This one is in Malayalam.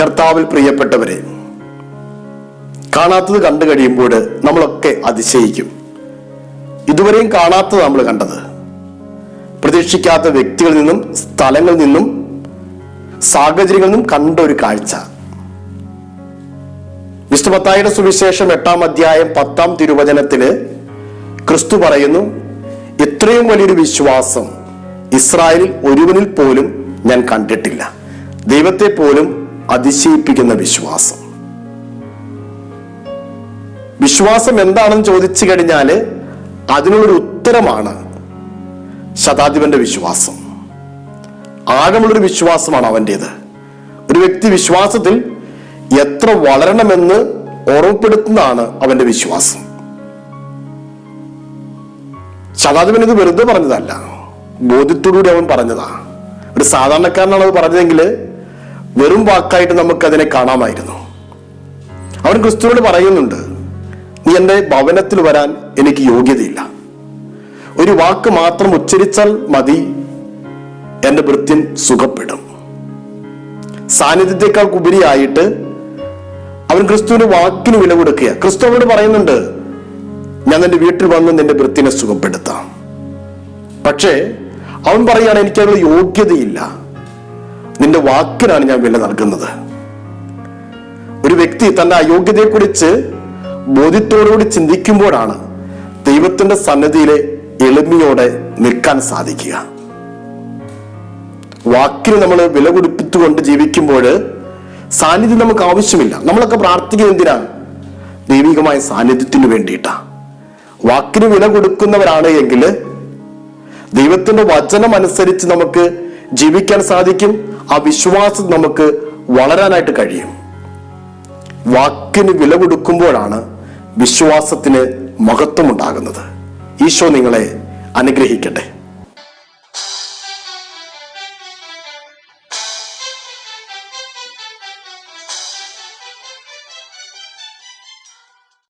കർത്താവിൽ പ്രിയപ്പെട്ടവരെ കാണാത്തത് കണ്ടു കഴിയുമ്പോൾ നമ്മളൊക്കെ അതിശയിക്കും. ഇതുവരെയും കാണാത്തത് നമ്മൾ കണ്ടത്. പ്രതീക്ഷിക്കാത്ത വ്യക്തികളിൽ നിന്നും സ്ഥലങ്ങളിൽ നിന്നും സാഹചര്യങ്ങളിൽ നിന്നും കണ്ട ഒരു കാഴ്ച. വിഷ്ണുപത്തായുടെ സുവിശേഷം എട്ടാം അധ്യായം പത്താം തിരുവചനത്തിൽ ക്രിസ്തു പറയുന്നു ഇത്രയും വലിയൊരു വിശ്വാസം ഇസ്രായേലിൽ ഒരുവനിൽ പോലും ഞാൻ കണ്ടിട്ടില്ല. ദൈവത്തെ പോലും അതിശയിപ്പിക്കുന്ന വിശ്വാസം. വിശ്വാസം എന്താണെന്ന് ചോദിച്ചു കഴിഞ്ഞാൽ അതിനുള്ളൊരു ഉത്തരമാണ് ശതാധിപന്റെ വിശ്വാസം. ആഴമുള്ളൊരു വിശ്വാസമാണ് അവന്റേത് ഒരു വ്യക്തി വിശ്വാസത്തിൽ എത്ര വളരണമെന്ന് ഓർമ്മപ്പെടുത്തുന്നതാണ് അവന്റെ വിശ്വാസം. ശതാധിപൻ ഇത് വെറുതെ പറഞ്ഞതല്ല. ബോധ്യത്തോടുകൂടി അവൻ പറഞ്ഞതാ. ഒരു സാധാരണക്കാരനാണ് അത് പറഞ്ഞതെങ്കിൽ വെറും വാക്കായിട്ട് നമുക്കതിനെ കാണാമായിരുന്നു. അവൻ ക്രിസ്തുവിനോട് പറയുന്നുണ്ട് നീ എന്റെ ഭവനത്തിൽ വരാൻ എനിക്ക് യോഗ്യതയില്ല. ഒരു വാക്ക് മാത്രം ഉച്ചരിച്ചാൽ മതി എന്റെ വൃത്യൻ സുഖപ്പെടും. സാന്നിധ്യത്തെക്കാൾ ഉപരിയായിട്ട് അവൻ ക്രിസ്തുവിന്റെ വാക്കിന് വില കൊടുക്കുക ക്രിസ്തു പറയുന്നുണ്ട് ഞാൻ നിന്റെ വീട്ടിൽ വന്ന് നിന്റെ വൃത്തിനെ സുഖപ്പെടുത്താം. പക്ഷേ അവൻ പറയുകയാണ് എനിക്കതിനുള്ള യോഗ്യതയില്ല. നിന്റെ വാക്കിനാണ് ഞാൻ വില നൽകുന്നത്. ഒരു വ്യക്തി തന്റെ അയോഗ്യതയെക്കുറിച്ച് ബോധ്യത്തോടുകൂടി ചിന്തിക്കുമ്പോഴാണ് ദൈവത്തിന്റെ സന്നദ്ധിയിലെ എളിമയോടെ നിൽക്കാൻ സാധിക്കുക. വാക്കിന് നമ്മൾ വില കൊടുപ്പിച്ചുകൊണ്ട് ജീവിക്കുമ്പോൾ സാന്നിധ്യം നമുക്ക് ആവശ്യമില്ല. നമ്മളൊക്കെ പ്രാർത്ഥിക്കുന്നത് എന്തിനാണ് ദൈവികമായ സാന്നിധ്യത്തിന് വേണ്ടിയിട്ടാണ് വാക്കിന് വില കൊടുക്കുന്നവരാണ് എങ്കിൽ ദൈവത്തിന്റെ വചനം അനുസരിച്ച് നമുക്ക് ജീവിക്കാൻ സാധിക്കും. ആ വിശ്വാസം നമുക്ക് വളരാനായിട്ട് കഴിയും. വാക്കിന് വില കൊടുക്കുമ്പോഴാണ് വിശ്വാസത്തിന് മഹത്വമുണ്ടാകുന്നത്. ഈശോ നിങ്ങളെ അനുഗ്രഹിക്കട്ടെ.